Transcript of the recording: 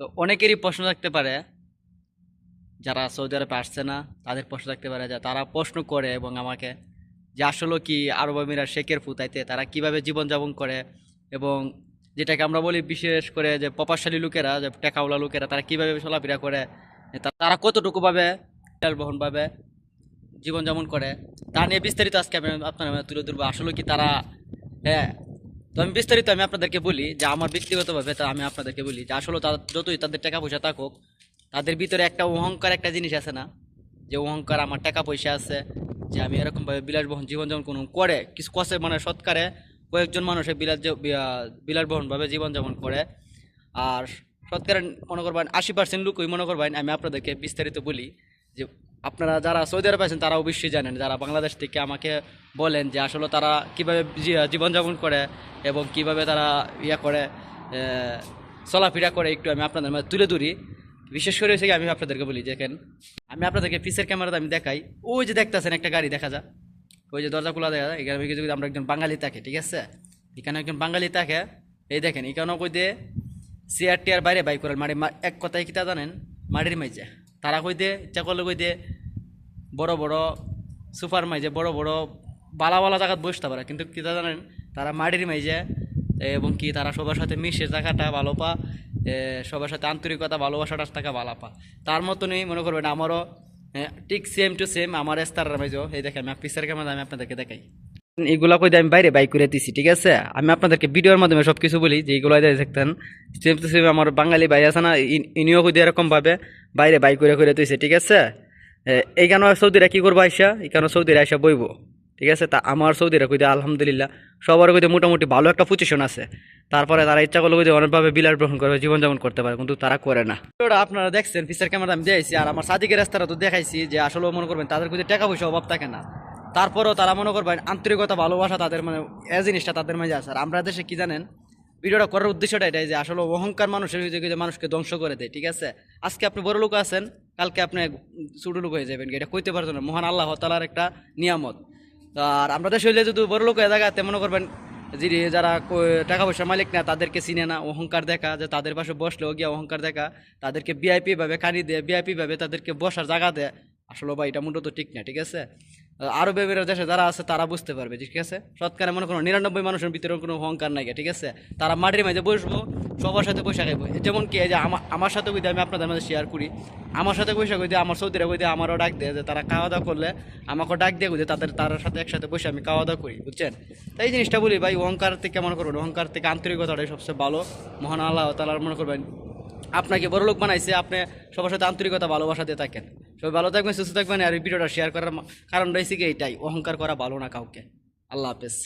তো অনেকেরই প্রশ্ন থাকতে পারে, যারা সৌদি আরবে আসছে না, তাদের প্রশ্ন থাকতে পারে যে তারা প্রশ্ন করে এবং আমাকে যে আসলে কি আরব আমিরা শেখের ফুতাইতে তারা কীভাবে জীবনযাপন করে এবং যেটাকে আমরা বলি বিশেষ করে যে প্রপাশালী লোকেরা, যে টেকাওয়ালা লোকেরা, তারা কীভাবে চলাফেরা করে তারা কতটুকু ভাবে বহন ভাবে জীবনযাপন করে, তা নিয়ে বিস্তারিত আজকে আমি আপনার তুলে ধরবো। আসলে কি তারা হ্যাঁ তো আমি বিস্তারিত আমি আপনাদেরকে বলি যে আমার ব্যক্তিগতভাবে তা আমি আপনাদেরকে বলি যে আসলে তাদের যতই তাদের টাকা পয়সা থাকুক তাদের ভিতরে একটা অহংকার একটা জিনিস আছে না? যে অহংকার আমার টাকা পয়সা আছে, যে আমি এরকমভাবে বিলাসবহন জীবনযাপন কোনো করে, কিছু কষে মানে সৎকারে কয়েকজন মানুষের বিলাস বিলাসবহনভাবে জীবনযাপন করে। আর সৎকারে মনে করবেন আশি পার্সেন্ট লোকই মনে করবেন, আমি আপনাদেরকে বিস্তারিত বলি। যে আপনারা যারা সৌদি আরব আছেন তারা অবশ্যই জানেন, যারা বাংলাদেশ থেকে আমাকে বলেন যে আসলে তারা কীভাবে জীবনযাপন করে এবং কীভাবে তারা ইয়া করে চলাফেরা করে, একটু আমি আপনাদের মাঝে তুলে ধরি। বিশেষ করে হচ্ছে আমি আপনাদেরকে বলি, দেখেন, আমি আপনাদেরকে পিসের ক্যামেরাতে আমি দেখাই। ওই যে দেখতেছেন একটা গাড়ি, দেখা যায় ওই যে দরজা খোলা দেখা যায় এখানে কিছু আমরা একজন বাঙালি থাকে, ঠিক আছে? এখানে একজন বাঙালি থাকে, এই দেখেন, এখানেও কই দিয়ে চেয়ার টিয়ার বাইরে বাইক করেন মারি মা- এক কথায় কিতা জানেন? মাটির মাইজে। তারা কই দিয়ে ইচ্ছা করলে কই দিয়ে বড় বড় সুপার মাইজে বড় বড় বালা বালা জায়গাত বসতে পারে। কিন্তু কিতা জানেন, তারা মাটির মাইজে, এবং কি তারা সবার সাথে মিশে থাকাটা ভালো পা সবার সাথে আন্তরিকতা, ভালোবাসাটা থাকা ভালো পা। তার মতনই মনে করবেন আমারও ঠিক সেম টু সেম আমার এস্তার মাইজো এই দেখেন, আমি পিসের ক্যামেরা আমি আপনাদেরকে দেখাই। এগুলা কই আমি বাইরে বাইক করে দিছি, ঠিক আছে? আমি আপনাদেরকে ভিডিওর মাধ্যমে সব কিছু বলি, যে এগুলো দিয়ে দেখতেন। সেম সেম আমার বাঙালি ভাই আছে না ইনিও কই এরকমভাবে বাইরে বাইক করে করে দিয়েছে ঠিক আছে? এইখানে সৌদিরা কি করব আইসা? এখানে সৌদিরা আইসা বইব, ঠিক আছে? তা আমার সৌদিরা কই দিয়ে আলহামদুলিল্লাহ সবার কই দিয়ে মোটামুটি ভালো একটা পজিশন আছে। তারপরে তারা ইচ্ছা করলে কই দিয়ে অনেকভাবে বিলাস গ্রহণ করবে জীবনযাপন করতে পারে, কিন্তু তারা করে না। ওটা আপনারা দেখছেন, পিসের ক্যামেরা আমি দিয়েছি আর আমার সাদিকের রাস্তাটা তো দেখাইছি, যে আসলে মনে করবেন তাদের কই টাকা পয়সা অভাব থাকে না। তারপরেও তারা মনে করবেন আন্তরিকতা, ভালোবাসা তাদের মানে এ জিনিসটা তাদের মাঝে আছে। আর আমরা দেশে কি জানেন? ভিডিওটা করার উদ্দেশ্যটা এটাই যে আসলে অহংকার মানুষের যে মানুষকে ধ্বংস করে দেয়, ঠিক আছে? আজকে আপনি বড় লোক আছেন, কালকে আপনি ছোট লোক হয়ে যাবেন, এটা কইতে পারতো না। মহান আল্লাহ তালার একটা নিয়ামত। আর আমরা দেশে হইলে যদি বড় লোক হয়ে জায়গাতে মনে করবেন, যিনি যারা টাকা পয়সার মালিক না, তাদেরকে চিনে না, অহংকার দেখা, যে তাদের পাশে বসলেও গিয়ে অহংকার দেখা, তাদেরকে বিআইপি ভাবে কানি দেয় বিআইপি ভাবে তাদেরকে বসার জায়গা দেয়, আসলে ভাই এটা মূলত ঠিক না, ঠিক আছে? আরও বেবের দেশে যারা আছে, তারা বুঝতে পারবে, ঠিক আছে? সৎকারে মনে করো, নিরানব্বই মানুষের ভিতরে কোনো অহংকার নাই ঠিক আছে? তারা মাটির মাঝে বসবো, সবার সাথে পয়সা খাইবো। যেমন কি যে আমা- আমার সাথে কই আমি আপনাদের মাঝে শেয়ার করি, আমার সাথে পয়সা কই আমার সৌদিরা কই আমারও ডাক দেয় যে তারা খাওয়া দাওয়া করলে আমাকে ডাক দিয়ে কই তাদের, তার সাথে একসাথে বসে আমি খাওয়া দাওয়া করি, বুঝছেন? তাই এই জিনিসটা বলি ভাই, অহংকার থেকে মনে করবেন অহংকার থেকে আন্তরিকতাটাই সবচেয়ে ভালো। মহান আল্লাহ তালার মনে করবেন, আপনাকে বড় লোক বানাইছে, আপনি সবার সাথে আন্তরিকতা, ভালোবাসা দিয়ে থাকেন। সবাই ভালো থাকবেন, সুস্থ থাকবেন। আর ভিডিওটা শেয়ার করার কারণ রয়েছে কি এটাই, অহংকার করা ভালো না কাউকে। আল্লাহ হাফেজ।